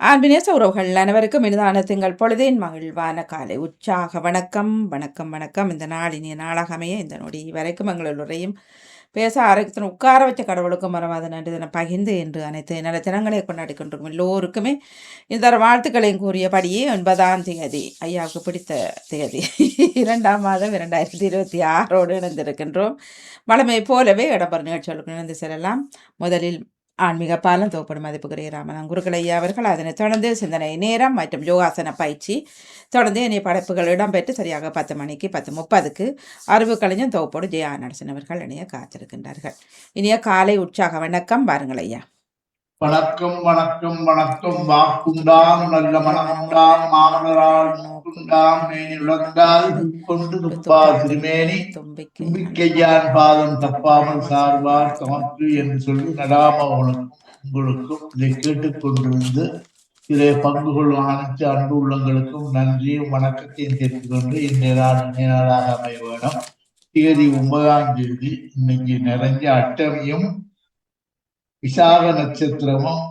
ஆன்பினேச உறவுகள் அனைவருக்கும் இனிதான திங்கள் பொழுதேன் மகிழ்வான காலை. உற்சாக வணக்கம். வணக்கம் வணக்கம். இந்த நாள் இனிய நாளாக அமைய இந்த நொடி வரைக்கும் எங்களுடையும் பேச ஆரோக்கியத்தின் உட்கார வச்ச கடவுளுக்கும் மரவாத நன்றி தினம் பகிர்ந்து என்று அனைத்து நல்ல தினங்களை கொண்டாடி கொண்டிருக்கும் எல்லோருக்குமே இந்த வாழ்த்துக்களையும் கூறியபடியே ஒன்பதாம் தேதி ஐயாவுக்கு பிடித்த தேதி. இரண்டாம் மாதம் இரண்டாயிரத்தி இருபத்தி ஆறோடு இணைந்திருக்கின்றோம். வளமை போலவே இடம்பெறும் நிகழ்ச்சிகளுக்கு இணைந்து செல்லலாம். முதலில் ஆன்மீக பாலம் தோப்படும் மதிப்புக்குரிய ராமநாதன் குருக்கலையா அவர்கள். அதனை தொடர்ந்து சிந்தனை நேரம் மற்றும் யோகாசன பயிற்சி தொடர்ந்து இனி படைப்புகள் இடம்பெற்று சரியாக பத்து மணிக்கு பத்து முப்பதுக்கு அறிவு கலைஞன் தோப்போடு ஜெயா நடசன் அவர்கள் இணைய காத்திருக்கின்றார்கள். இனிய காலை உற்சாக வணக்கம். பாருங்கள் ஐயா. வணக்கம் வணக்கம் வணக்கம். வாக்குண்டாம் நல்ல மனமுண்டாம் மாமலரால் மூக்குண்டாம் மேனி உழந்தால் கொண்டு துப்பா திருமேனி. தும்பிக்கையான் பாதம் தப்பாமல் சார்வார் தமக்கு என்று சொல்லி நடாம உனக்கும் உங்களுக்கும் இதை கேட்டுக்கொண்டிருந்து இதை பங்கு கொள்ளும் அனைத்து அன்பு உள்ளங்களுக்கும் நன்றியும் வணக்கத்தையும் தெரிந்து கொண்டு இந்த நாள் அமைய வேணும் தேதி ஒன்பதாம் தேதி இன்னைக்கு நிறைஞ்ச அட்டமையும் விசாக நட்சத்திரமும்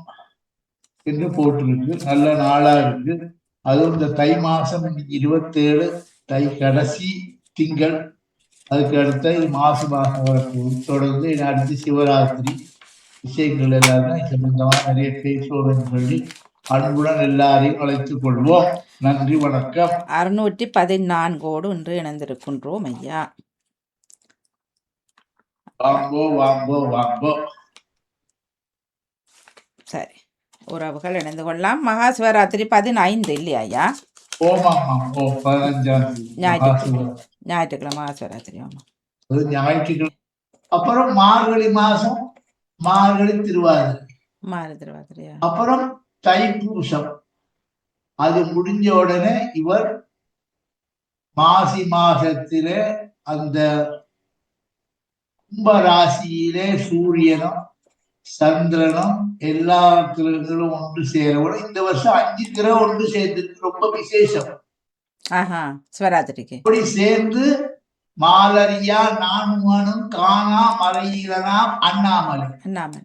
என்று போட்டிருக்கு. நல்ல நாளா இருக்கு. அதுவும் இந்த தை மாசம் இருபத்தேழு தை கடைசி திங்கள். அதுக்கு அடுத்த இது மாசி மாசம் வரப்போகுது. தொடர்ந்து அடுத்து சிவராத்திரி விஷயங்கள் எல்லாரும் சம்பந்தமா நிறைய பேசுவோம்னு சொல்லி அன்புடன் எல்லாரையும் அழைத்துக் கொள்வோம். நன்றி வணக்கம். அறுநூற்றி பதினான்கோடு இன்று இணைந்திருக்கின்றோம் ஐயா. வாங்கோ வாங்கோ வாங்கோ. சரி. உறவுகள் இணைந்து கொள்ளலாம். மகா சிவராத்திரி பதினைந்து இல்லையா ஐயா? ஞாயிற்றுக்கிழமை. மகாசிவராத்திரி. ஞாயிற்றுக்கிழமை மகா சிவராத்திரி ஆமாம் அது ஞாயிற்றுக்கிழமை. அப்புறம் மார்கழி மாசம் மார்கழி திருவாதிரை. மாறு திருவாதிரையா? அப்புறம் தைப்பூசம். அது முடிஞ்ச உடனே இவர் மாசி மாசத்திலே அந்த கும்ப ராசியிலே சூரியனும் சந்திரனும் எல்லா கிரகங்களும் ஒன்று சேரவும் இந்த வருஷம் அஞ்சு கிரகம் ஒன்று சேர்ந்துருக்கு ரொம்ப விசேஷம். அப்படி சேர்ந்து மாலரியா நானுமனும் காணா மலையிலனாம் அண்ணாமலை. அண்ணாமலை.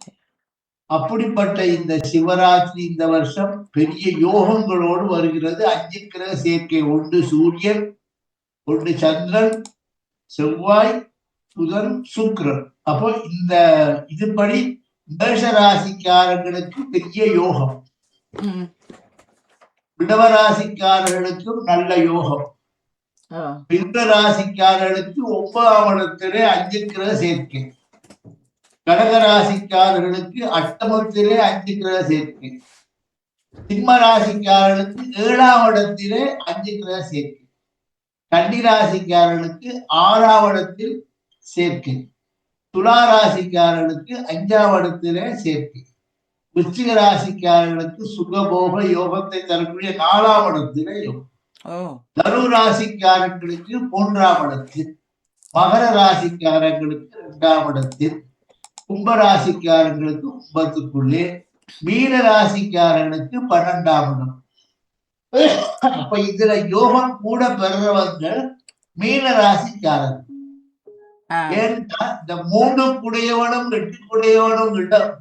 அப்படிப்பட்ட இந்த சிவராத்திரி இந்த வருஷம் பெரிய யோகங்களோடு வருகிறது. அஞ்சு கிரக சேர்க்கை ஒன்று சூரியன் ஒன்று சந்திரன் செவ்வாய் புதன் சுக்கிரன். அப்போ இந்த இதுபடி மேஷ ராசிக்காரர்களுக்கு பெரிய யோகம். ம். விடவ ராசிக்காரர்களுக்கும் நல்ல யோகம். மிருக ராசிக்காரர்களுக்கு ஒன்பதாம் இடத்திலே அஞ்சு கிரக சேர்க்கை. கடக ராசிக்காரர்களுக்கு அட்டமத்திலே அஞ்சு கிரக சேர்க்கை. சிம்ம ராசிக்காரர்களுக்கு ஏழாம் இடத்திலே அஞ்சு கிரக சேர்க்கை. கன்னி ராசிக்காரர்களுக்கு ஆறாம் இடத்தில் சேர்க்கை. துலா ராசிக்காரர்களுக்கு அஞ்சாம் இடத்திலே சேர்க்கை. விருச்சிக ராசிக்காரர்களுக்கு சுகபோக யோகத்தை தரக்கூடிய நாலாம் இடத்திலே யோகம். தனு ராசிக்காரர்களுக்கு மூன்றாம் இடத்தில் மகர ராசிக்காரங்களுக்கு இரண்டாம் இடத்தில் கும்ப கும்பத்துக்குள்ளே மீன ராசிக்காரர்களுக்கு பன்னெண்டாம் இடம். அப்ப இதுல யோகம் கூட பெறுறவங்க மீன ராசிக்காரர்கள். ஏன்னா இந்த மூணு குடையவனும் எட்டு குடையவனும்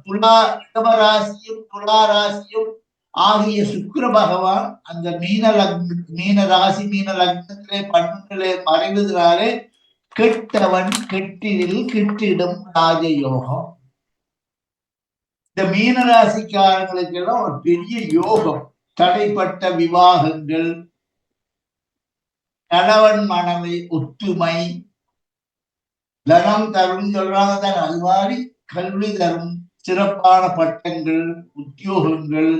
துலா இடம ராசியும் துலா ராசியும் ஆகிய சுக்கர பகவான் அந்த மீன லக்ன மீன ராசி மீன லக்னத்திலே பன்னெண்டிலே மறைவதனாலே கெட்டவன் கெட்டிடில் கிட்டிடும் ராஜயோகம். இந்த மீன ராசிக்காரங்களுக்கு எல்லாம் ஒரு பெரிய யோகம். தடைப்பட்ட விவாகங்கள் கணவன் மனைவி ஒத்துமை தனம் தரும் சொல்றாங்க தான் அது மாதிரி கல்வி தரும் சிறப்பான பட்டங்கள் உத்தியோகங்கள்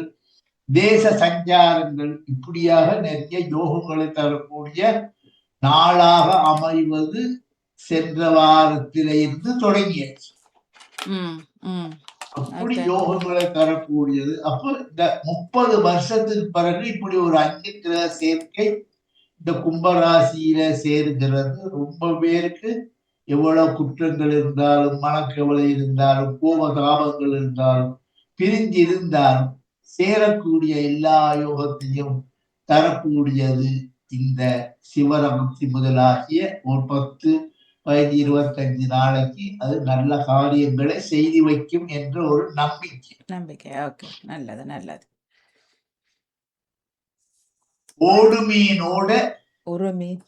தேச சஞ்சாரங்கள் இப்படியாக நிறைய யோகங்களை தரக்கூடிய நாளாக அமைவது சென்ற வாரத்திலே இருந்து தொடங்கியாச்சு அப்படி. யோகங்களை தரக்கூடியது. அப்போ இந்த முப்பது வருஷத்துக்கு பிறகு இப்படி ஒரு அஞ்சு கிரக சேர்க்கை இந்த கும்பராசியில சேருகிறது. ரொம்ப பேருக்கு எவ்வளவு குற்றங்கள் இருந்தாலும் மனக்கவலை இருந்தாலும் கோபதாபங்கள் இருந்தாலும் பிரிஞ்சு இருந்தாலும் சேரக்கூடிய எல்லா யோகத்தையும் தரக்கூடியது இந்த சிவரமத்தி முதலாகிய ஒரு பத்து பதினஞ்சு இருபத்தஞ்சு நாளைக்கு அது நல்ல காரியங்களை செய்து வைக்கும் என்ற ஒரு நம்பிக்கை. நம்பிக்கை. ஓகே. நல்லது நல்லது. ஓடு மீனோட ஒரு மீன்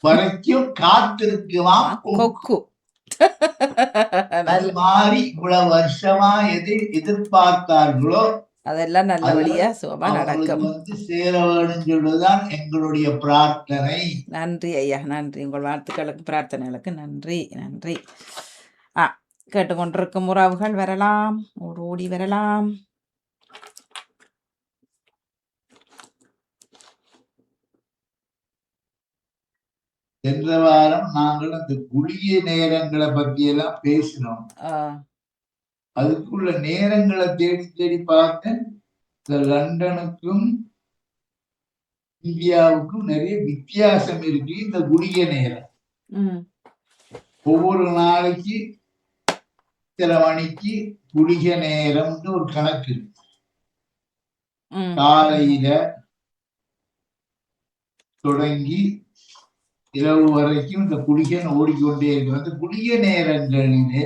வரைக்கும் காத்திருக்குவான் கொக்கு. நல்ல- மாதிரி இவ்வளவு வருஷமா எதை எதிர்பார்த்தார்களோ அதெல்லாம் நல்லபடியா சுகமா அவங்களுக்கு நடக்கும். வந்து சேர வேணும் சொல்லுதான் எங்களுடைய பிரார்த்தனை. நன்றி ஐயா நன்றி. உங்கள் வாழ்த்துக்களுக்கு பிரார்த்தனைகளுக்கு நன்றி நன்றி. ஆ கேட்டுக்கொண்டிருக்கும் உறவுகள் வரலாம். ஓடி வரலாம். சென்ற வாரம் நாங்கள் அந்த குளிய நேரங்களை பத்தி எல்லாம் பேசினோம் அதுக்குள்ள நேரங்களை தேடி தேடி பார்த்தேன் இந்த லண்டனுக்கும் இந்தியாவுக்கும் நிறைய வித்தியாசம் இருக்கு இந்த குளிய நேரம். ஒவ்வொரு நாளைக்கு இத்தனை மணிக்கு குளிக நேரம்னு ஒரு கணக்கு. இருக்கு காலையில தொடங்கி இரவு வரைக்கும் இந்த குளிகன் ஓடிக்கொண்டே இருக்கு அந்த குளிக நேரங்களிலே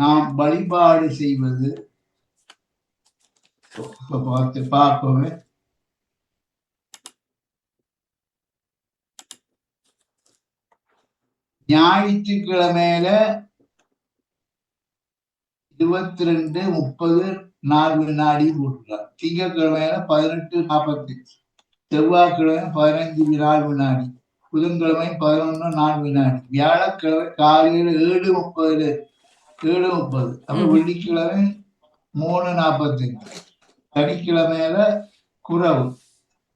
நாம் வழிபாடு செய்வது. பார்த்து பார்ப்போமே. ஞாயிற்றுக்கிழமையில இருபத்தி ரெண்டு முப்பது நாலு வினாடி போட்டுருக்காங்க. திங்கக்கிழமையில பதினெட்டு நாற்பத்தி செவ்வாய்க்கிழமை பதினஞ்சு நாலு வினாடி புதன்கிழமை பதினொன்று நாலு வினாடி வியாழக்கிழமை காலையில ஏழு முப்பதுல ஏழு முப்பது. அப்புறம். வெள்ளிக்கிழமை மூணு நாற்பத்தஞ்சு சனிக்கிழமையில குறவு.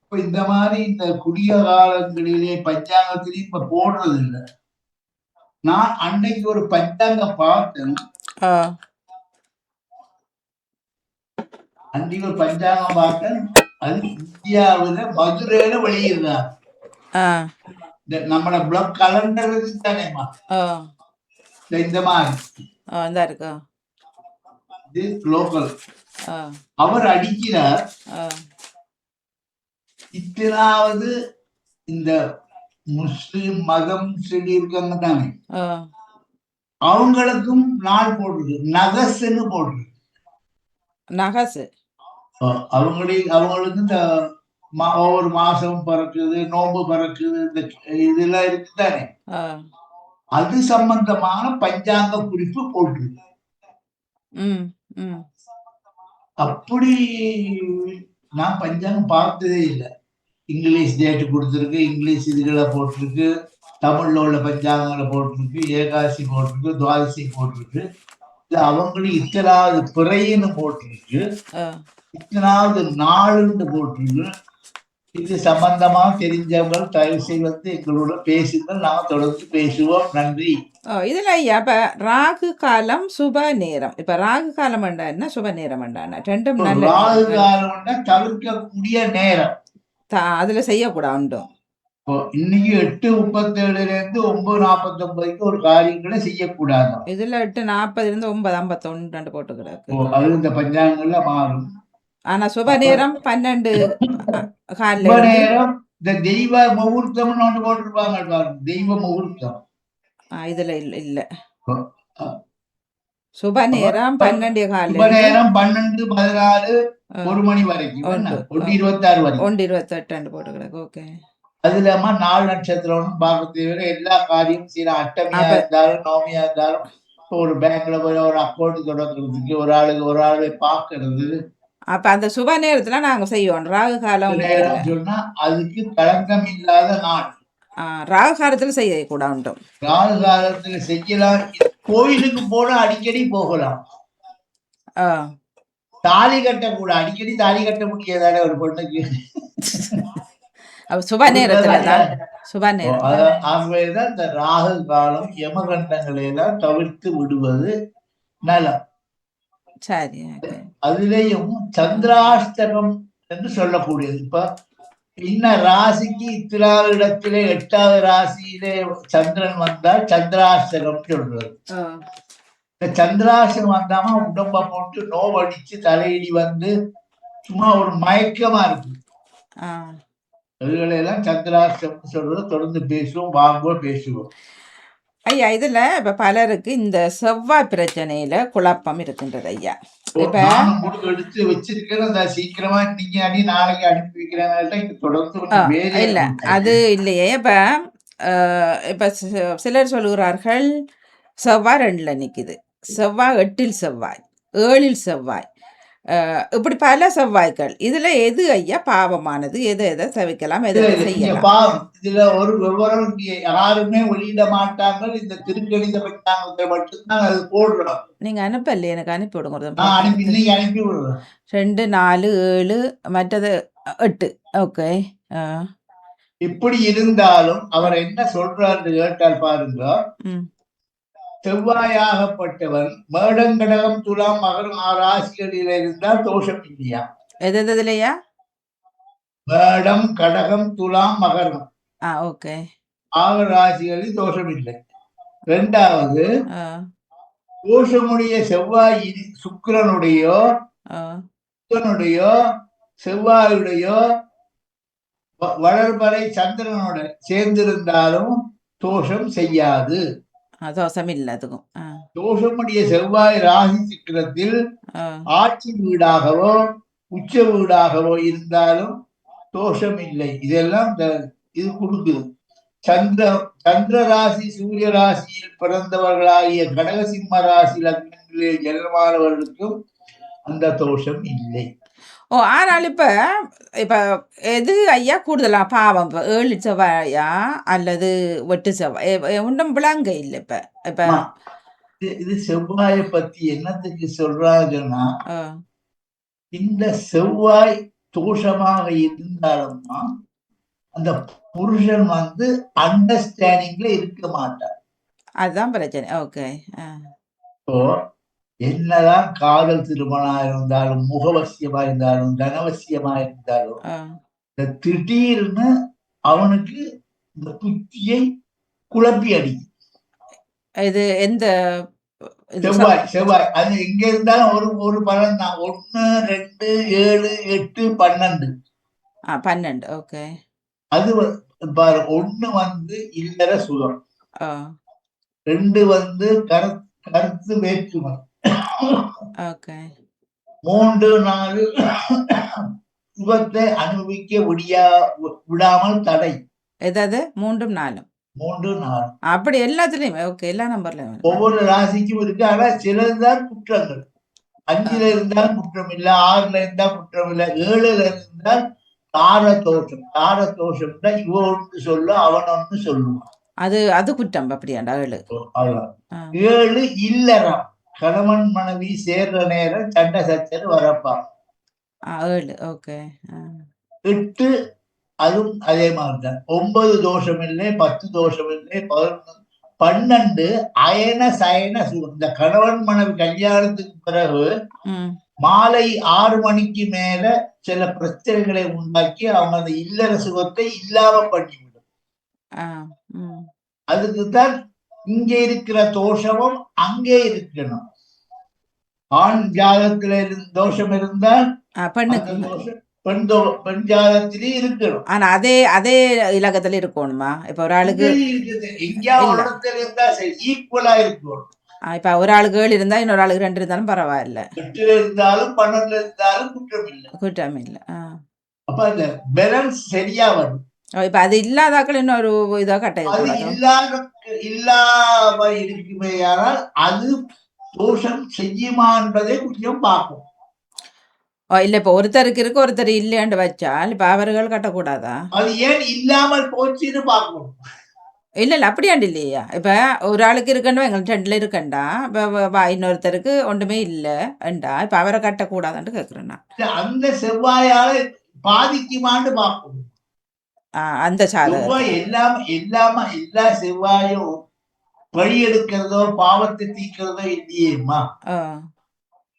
இப்ப இந்த மாதிரி இந்த குடிய காலங்களிலே பஞ்சாங்கத்திலேயும் இப்ப போடுறது இல்லை நான் அன்னைக்கு ஒரு பஞ்சாங்கம் பார்த்தேன். அன்றைக்கு ஒரு பஞ்சாங்கம் பார்த்தேன். அது இந்தியாவுல மதுரையில வெளியிடுறாங்க. நம்மளோட பிளக் கலண்டர் தானேம்மா ஆ. இந்த மாதிரி. இருக்கா? இது லோக்கல் அவர் அடிக்கிறார். இத்தனாவது இந்த முஸ்லிம் மதம் சொல்லி இருக்காங்க தானே. அவங்களுக்கும் நாள் போடுறது நகஸ்ன்னு போடுறது நகசு. அவங்களுக்கு அவங்களுக்கு இந்த ஒவ்வொரு மாசம் பிறக்குது நோன்பு பிறக்குது இந்த இதெல்லாம் இருக்கு தானே ஆ. அது சம்பந்தமான பஞ்சாங்க குறிப்பு ம் அப்படி நான் பஞ்சாங்கம் பார்த்ததே இல்லை. இங்கிலீஷ் டேட்டு கொடுத்துருக்கு இங்கிலீஷ் இதுகளை போட்டிருக்கு தமிழ்ல உள்ள பஞ்சாங்கங்களை போட்டிருக்கு ஏகாசி போட்டிருக்கு துவாதசி போட்டிருக்கு. இது அவங்களும் இத்தனாவது பிறைன்னு போட்டிருக்கு. இத்தனாவது நாளுன்னு போட்டிருக்கு. இது சம்பந்தமா தெரிஞ்சவங்க தயவு செய்து வந்து எங்களோட பேசுங்கள். நாம தொடர்ந்து பேசுவோம். நன்றி. இதில் ஐயா இப்போ ராகு காலம் சுப நேரம். இப்போ ராகு காலம் என்ன? சுப நேரம் ரெண்டும் ராகு. காலம்னா தவிர்க்கக்கூடிய நேரம். அதுல செய்யக்கூடாது உண்டும் இப்போ இன்னைக்கு எட்டு முப்பத்தேழுல இருந்து ஒன்பது நாற்பத்தி ஒன்பதுக்கு ஒரு காரியங்களை செய்யக்கூடாது. இதுல எட்டு நாற்பதுல இருந்து ஒன்பது ஐம்பத்தொன்னு ரெண்டு போட்டு கிடக்கு அது இந்த பஞ்சாங்கங்கள்ல மாறும். ஆனா சுப நேரம் பன்னெண்டு காலில் ரொம்ப நேரம் இந்த தெய்வ முகூர்த்தம்னு ஒன்று போட்டிருப்பாங்க தெய்வ முகூர்த்தம். இதுல இல்ல இல்ல. சுப நேரம் பன்னெண்டு ரொம்ப காலில் நேரம் பன்னெண்டு பதினாலு ஒரு மணி வரைக்கும்? ஒன்று. இருபத்தாறு வரைக்கும். ஒன்று இருபத்தெட்டு போட்டு கிடக்கு ஓகே. அது இல்லாம நாலு நட்சத்திரம் பார்க்க தேவையில்ல எல்லா காரியமும் செய்யற அட்டமியா இருந்தாலும் நோமியா இருந்தாலும் ஒரு பேங்க்ல போய் ஒரு அக்கௌண்ட் தொடங்குறதுக்கு ஒரு ஆளுக்கு ஒரு ஆளை பாக்குறது அப்ப அந்த சுப நேரத்துல நாங்க செய்வோம். ராகு காலம் அதுக்கு களங்கம் இல்லாத நாள். ராகு காலத்துல செய்யக்கூடாது உண்டும் ராகு காலத்துல செய்யலாம். கோயிலுக்கு போனா அடிக்கடி போகலாம். தாலி கட்டக்கூட அடிக்கடி தாலி கட்ட முடியாதானே ஒரு பொண்ணுக்கு? சுப நேரத்துல தான். சுப நேரம் ஆகவேதான் இந்த ராகு காலம் யமகண்டங்களை எல்லாம் தவிர்த்து விடுவது நலம். சரி அதுலேயும் சந்திராஷ்டகம் என்று சொல்லக்கூடியது. இப்ப இன்ன ராசிக்கு இத்திராவது இடத்திலே எட்டாவது ராசியிலே சந்திரன் வந்தால் சந்திராஷ்டகம் சொல்றது. இந்த சந்திராசனம் வந்தாம உடம்ப போட்டு நோவடிச்சு தலையிடி வந்து சும்மா ஒரு மயக்கமா இருக்கு. எல்லாம் சந்திராஷ்டகம் சொல்றது தொடர்ந்து பேசுவோம் வாங்குவோம் பேசுவோம். ஐயா இதுல இப்ப பலருக்கு இந்த செவ்வாய் பிரச்சனையில குழப்பம் இருக்கின்றது ஐயா. இப்ப எடுத்து சீக்கிரமா நீங்க அடி நாளைக்கு அனுப்பி தொடர்ந்து இல்ல. அது இல்லையே. இப்ப இப்ப சிலர் சொல்லுகிறார்கள் செவ்வாய் ரெண்டுல நிக்குது. செவ்வாய் எட்டில் செவ்வாய் ஏழில் செவ்வாய். இப்படி பல செவ்வாய்கள். இதுல எது ஐயா பாவமானது? எது எதை தவிக்கலாம்? எதை செய்யலாம்? இதுல ஒரு விவரம் யாருமே வெளியிட மாட்டாங்க இந்த திருக்கணித பஞ்சாங்கத்தை மட்டும்தான் அது போடுறோம். நீங்க அனுப்பல எனக்கு அனுப்பி விடுங்க அனுப்பி விடுறேன் ரெண்டு நாலு ஏழு மற்றது எட்டு. ஓகே. எப்படி இருந்தாலும் அவர் என்ன சொல்றாரு கேட்டால் பாருங்க. செவ்வாயாகப்பட்டவன் மேடங்கடகம் துலாம் மகரம் ராசிகளில் இருந்தால் தோஷம் இல்லையா? எது எது இதுலையா மேடம் கடகம் துலாம் மகரம். ஆ ஓகே. ஆறு ராசிகளில் தோஷம் இல்லை. ரெண்டாவது தோஷமுடைய செவ்வாய் சுக்கிரனுடையோ ஆ. புதனுடையோ செவ்வாயுடையோ வளர்பறை சந்திரனோட சேர்ந்திருந்தாலும் தோஷம் செய்யாது. ஆ, தோசம் இல்லை அதுக்கும் தோஷமுடைய செவ்வாய் ராசி சிக்கிரத்தில் ஆட்சி வீடாகவோ உச்ச வீடாகவோ இருந்தாலும் தோஷம் இல்லை இதெல்லாம் இது கொடுக்குது. சந்திர சந்திர ராசி சூரிய ராசியில் பிறந்தவர்களாகிய கடகசிம்ம ராசி லக்னங்களில் ஜென்மமானவர்களுக்கும் அந்த தோஷம் இல்லை. ஓ ஆனால் இப்ப இப்ப எது ஐயா கூடுதலா பாவம் இப்ப ஏழு செவ்வாயா அல்லது வெட்டு செவ்வாய் ஒன்றும் விளங்க இல்லை இப்ப இப்ப. இது செவ்வாயை பத்தி என்னத்துக்கு சொல்றாங்கன்னா இந்த செவ்வாய் தோஷமாக இருந்தாலும் அந்த புருஷன் வந்து அண்டர்ஸ்டாண்டிங்ல இருக்க மாட்டார் அதுதான் பிரச்சனை ஓகே என்னதான் காதல் திருமணா இருந்தாலும் முகவசியமா இருந்தாலும் தனவசியமா இருந்தாலும் இந்த திடீர்னு அவனுக்கு இந்த புத்தியை குழப்பி அடிக்கும். இது எந்த செவ்வாய் செவ்வாய். அது எங்க இருந்தாலும் ஒரு ஒரு பலன் தான். ஒன்னு ரெண்டு ஏழு எட்டு பன்னெண்டு. பன்னெண்டு. ஓகே. அது பாரு ஒண்ணு வந்து இல்லற சுகம். ரெண்டு வந்து கரு கருத்து வேற்றுமை. மூன்று நாலு சுகத்தை அனுபவிக்க விடியா விடாமல் தடை. எதாவது? மூன்றும் நாலும். மூன்று நாலு அப்படி எல்லாத்துலயுமே ஓகே எல்லா நம்பர்லயும். ஒவ்வொரு ராசிக்கும் இருக்கு ஆனா சிலதுதான் குற்றங்கள். அஞ்சுல இருந்தால் குற்றம் இல்லை ஆறுல இருந்தா குற்றம் இல்லை ஏழுல இருந்தால் தார தோஷம் தார தோஷம்னா இவன் ஒன்று சொல்லு அவன் ஒன்று சொல்லுவான். அது அது குற்றம் அப்படியாண்டா ஏழு? ஏழு இல்லறம். கணவன் மனைவி சேர்ற நேரம் சண்டை சச்சர் ஏழு ஓகே எட்டு அதுவும் அதே மாதிரிதான். ஒன்பது தோஷம் இல்லை பத்து தோஷம் இல்லை பதினொன்று பன்னெண்டு அயன சயன சுகம் இந்த கணவன் மனைவி கல்யாணத்துக்கு பிறகு மாலை ஆறு மணிக்கு மேல சில பிரச்சனைகளை உண்டாக்கி அவங்க அந்த இல்லற சுகத்தை இல்லாம பண்ணிவிடும். அதுக்கு தான் இங்க இருக்கிற தோஷமும் அங்கே இருக்கணும். ஆண் ஜாதகத்துல இருந்து தோஷம் தோஷம் பெண் தோ பெண் ஜாதகத்திலே இருக்கணும். ஆனா அதே அதே இலக்கத்துல இருக்கணுமா? இப்ப ஒரு ஆளுக்கு. இடத்துல இருந்தா ஈக்குவலா இருக்கணும். இப்ப ஒரு ஆளுக்கு ஏழு இருந்தா இன்னொரு ஆளுக்கு ரெண்டு இருந்தாலும் பரவாயில்ல. எட்டுல இருந்தாலும் பன்னெண்டுல இருந்தாலும் குற்றம் இல்லை. குற்றம் இல்லை. அப்ப அந்த பேலன்ஸ் சரியா வரும். இப்ப அது இல்லாதாக்கள் இன்னொரு இதா அது கட்டக்கூடாது இல்லாத இல்லாம இருக்குமே ஆனால் அது தோஷம் செய்யுமா என்பதை கொஞ்சம் பார்ப்போம். ஓ இல்ல இப்ப ஒருத்தருக்கு இருக்கு ஒருத்தர் இல்லையாண்டு வச்சால் இப்ப அவர்கள் கட்டக்கூடாதா? அது ஏன் இல்லாமல் போச்சுன்னு பார்க்கணும் இல்ல இல்ல அப்படியாண்டு இல்லையா? இப்ப ஒரு ஆளுக்கு இருக்கண்டா எங்களுக்கு ரெண்டுல இருக்கண்டா? இப்ப இன்னொருத்தருக்கு ஒன்றுமே இல்லைண்டா இப்ப அவரை கட்டக்கூடாதான்னு கேக்குறேன் நான். அந்த செவ்வாயால பாதிக்குமான்னு பார்க்கணும் அந்த செவ்வாய் எல்லாம் எல்லாம எல்லா செவ்வாயும் வழி எடுக்கிறதோ பாவத்தை தீக்கிறதோ இல்லையேம்மா.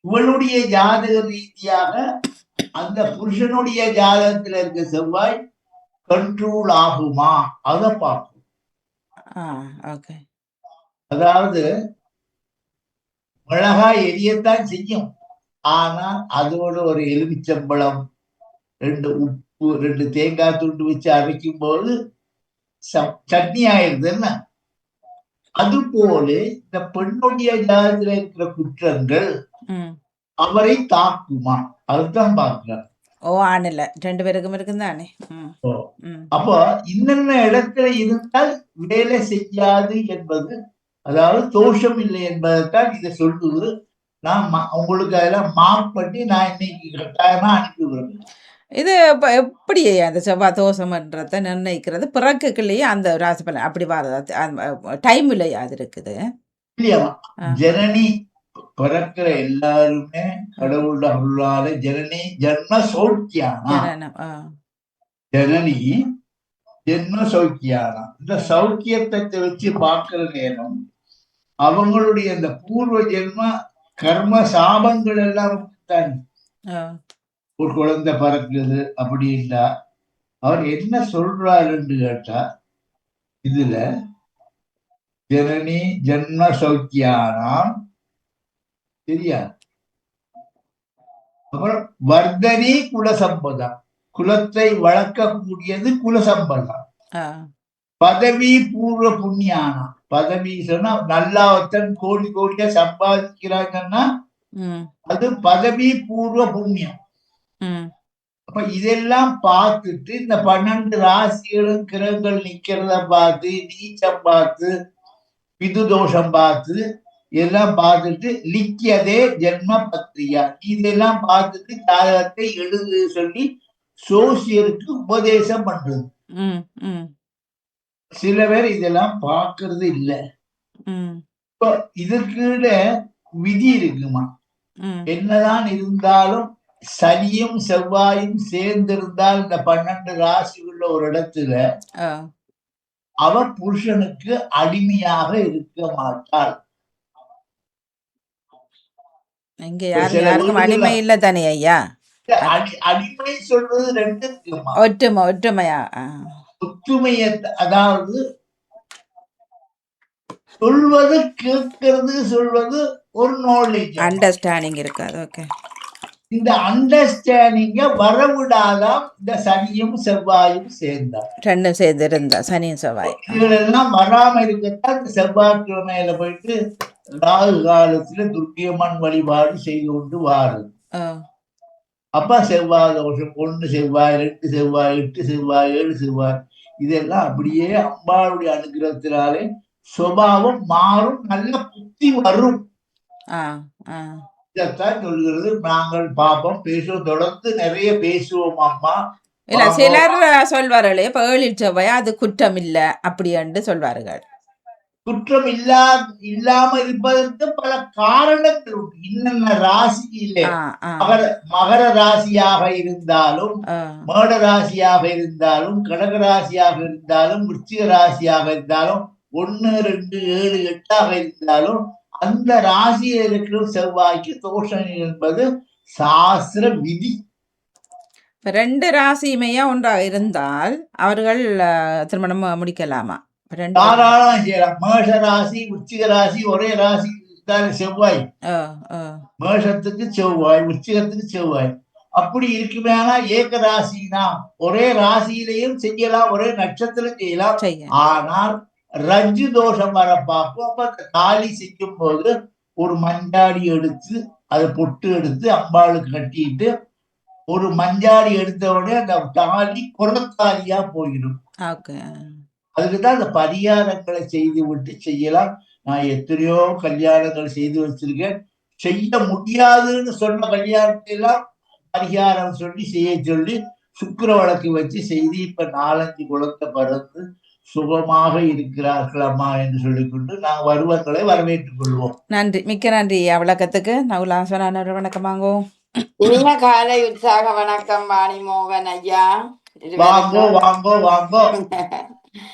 இவளுடைய ஜாதக ரீதியாக அந்த புருஷனுடைய ஜாதகத்துல இருக்க செவ்வாய் கண்ட்ரோல் ஆகுமா? அதை ஓகே. அதாவது மிளகாய் எரியத்தான் செய்யும். ஆனால் அதோடு ஒரு எலுமிச்சம்பழம் ரெண்டு உப்பு ரெண்டு தேங்காய் துண்டு வச்சு அரைக்கும் போது சட்னி ஆயிருது என்ன? அதுபோல இந்த பெண்ணுடைய ஜாதகத்துல இருக்கிற குற்றங்கள் அவரை தாக்குமா? அதுதான் பார்க்கிறேன் ஓ ஆணில் ரெண்டு பேருக்கும் இருக்கும் தானே ம். ஓ. ம். அப்போ இன்னென்ன இடத்துல இருந்தால் வேலை செய்யாது என்பது அதாவது தோஷம் இல்லை என்பதைத்தான் இதை சொல்லுது நான் உங்களுக்கு அதெல்லாம் மார்க் பண்ணி நான் இன்னைக்கு கட்டாயமா அனுப்பி விடுறேன். இது எப்படி அந்த செவ்வாய் தோஷம்ன்றதை நிர்ணயிக்கிறது? பிறக்குக்குள்ளேயே அந்த ராசி பலன் அப்படி வர்றது டைம் இல்லையா அது இருக்குது. ஜனனி பிறக்கிற எல்லாருமே கடவுளோட அருளால ஜனனி ஜன்ம சௌக்கியானா? ஜனனி ஜென்ம சௌக்கியானா? இந்த சௌக்கியத்தை வச்சு பார்க்கிற நேரம் அவங்களுடைய அந்த பூர்வ ஜென்ம கர்ம சாபங்கள் எல்லாம் தான் ஒரு குழந்தை பிறக்குது அப்படின்னா அவர் என்ன சொல்றாருன்னு கேட்டா இதுல ஜனனி ஜன்ம சௌக்கியானாம் சரியா அப்புறம் வர்தனி குலசம்பதம். குலத்தை வளர்க்கக்கூடியது குலசம்பதம். பதவி பூர்வ புண்ணியானம். பதவி சொன்னா நல்லா ஒருத்தன் கோடி கோடியா சம்பாதிக்கிறாங்கன்னா அது பதவி பூர்வ புண்ணியம். அப்ப இதெல்லாம் பார்த்துட்டு இந்த பன்னெண்டு ராசிகளும் கிரகங்கள் நிக்கிறத பார்த்து நீச்சம் பார்த்து பிது தோஷம் பார்த்து எல்லாம் பார்த்துட்டு லிக்கியதே ஜென்ம பத்திரியா. இதெல்லாம் பார்த்துட்டு ஜாதகத்தை எழுது சொல்லி சோசியருக்கு உபதேசம் பண்றது. சில பேர் இதெல்லாம் பார்க்கறது இல்ல. இதுக்குள்ள விதி இருக்குமா? என்னதான் இருந்தாலும் சனியும் செவ்வாயும் சேர்ந்திருந்தால் இந்த பன்னெண்டு ராசி உள்ள ஒரு இடத்துல அவர் புருஷனுக்கு அடிமையாக இருக்க மாட்டாள் அடிமை இல்லை தானே ஐயா? அடிமை சொல்றது ரெண்டு ஒற்றுமை ஒற்றுமையா? ஆ. ஒத்துமைய அதாவது சொல்வது கேட்கிறது சொல்வது ஒரு நாலேஜ் அண்டர்ஸ்டாண்டிங் இருக்காது ஓகே இந்த அண்டர்ஸ்டாண்டிங்க வரவிடாதான் இந்த சனியும் செவ்வாயும் சேர்ந்தார். ரெண்டும் சேர்ந்து இருந்தா சனியும் செவ்வாய் இதுகளெல்லாம் வராம இருக்கத்தான் இந்த செவ்வாய்க்கிழமையில போயிட்டு ராகு காலத்துல துர்க்கியம்மன் வழிபாடு செய்து கொண்டு வாருது ஆ. அப்ப செவ்வாய் தோஷம் ஒண்ணு செவ்வாய் ரெண்டு செவ்வாய் எட்டு செவ்வாய் ஏழு செவ்வாய். இதெல்லாம் அப்படியே அம்பாளுடைய அனுகிரகத்தினாலே சுபாவம் மாறும் நல்ல புத்தி வரும். இதைத்தான் சொல்கிறது. நாங்கள் பார்ப்போம் பேசுவோம். தொடர்ந்து நிறைய பேசுவோம் அம்மா. இல்ல. சிலர் சொல்வார்களே இப்ப ஏழில் செவ்வாய் அது குற்றம் இல்ல அப்படி என்று சொல்வார்கள். குற்றம் இல்லா இல்லாம இருப்பதற்கு பல காரணங்கள் இன்னென்ன ராசியிலே ஆ ஆ. மகர மகர ராசியாக இருந்தாலும் மேட ராசியாக இருந்தாலும் கடக ராசியாக இருந்தாலும் விருச்சிக ராசியாக இருந்தாலும் ஒன்னு ரெண்டு ஏழு எட்டாக இருந்தாலும் அந்த ராசியில் இருக்கிற செவ்வாய்க்கு தோஷம் என்பது சாஸ்திர விதி. ரெண்டு ராசியுமையா ஒன்றாக இருந்தால் அவர்கள் திருமணம் முடிக்கலாமா? தாராளம் செய்யலாம். மேஷ ராசி விருச்சிக ராசி ஒரே ராசி செவ்வாய். மேஷத்துக்கு செவ்வாய் விருச்சிகத்துக்கு செவ்வாய். அப்படி இருக்குமேனா ஏக ராசினா ஒரே ராசியிலையும் செய்யலாம் ஒரே நட்சத்திரம் செய்யலாம். செய்ய ஆனால் ரஜ்ஜு தோஷம் வர பார்ப்போம் அப்ப அந்த தாலி செய்யும் போது ஒரு மஞ்சாடி எடுத்து அதை பொட்டு எடுத்து அம்பாளுக்கு கட்டிட்டு ஒரு மஞ்சாடி எடுத்த உடனே அந்த தாலி குரத்தாலியா போயிடும். அதுக்குதான் அந்த பரிகாரங்களை செய்து விட்டு செய்யலாம். நான் எத்தனையோ கல்யாணங்கள் செய்து வச்சிருக்கேன். செய்ய முடியாதுன்னு சொன்ன கல்யாணத்தை எல்லாம் பரிகாரம் சொல்லி செய்ய சொல்லி சுக்கிர வழக்கு வச்சு செய்து இப்ப நாலஞ்சு குழந்தை பிறந்து சுகமாக இருக்கிறார்களம்மா என்று சொல்லிக்கொண்டு நாங்கள் வருவங்களை வரவேற்றுக் கொள்வோம் நன்றி. மிக்க நன்றி. விளக்கத்துக்கு நகுலாசனான ஒரு வணக்கம் வாங்கோ. இனிய காலை உற்சாக வணக்கம் வாணி மோகன் ஐயா. வாங்கோ வாங்கோ வாங்கோ.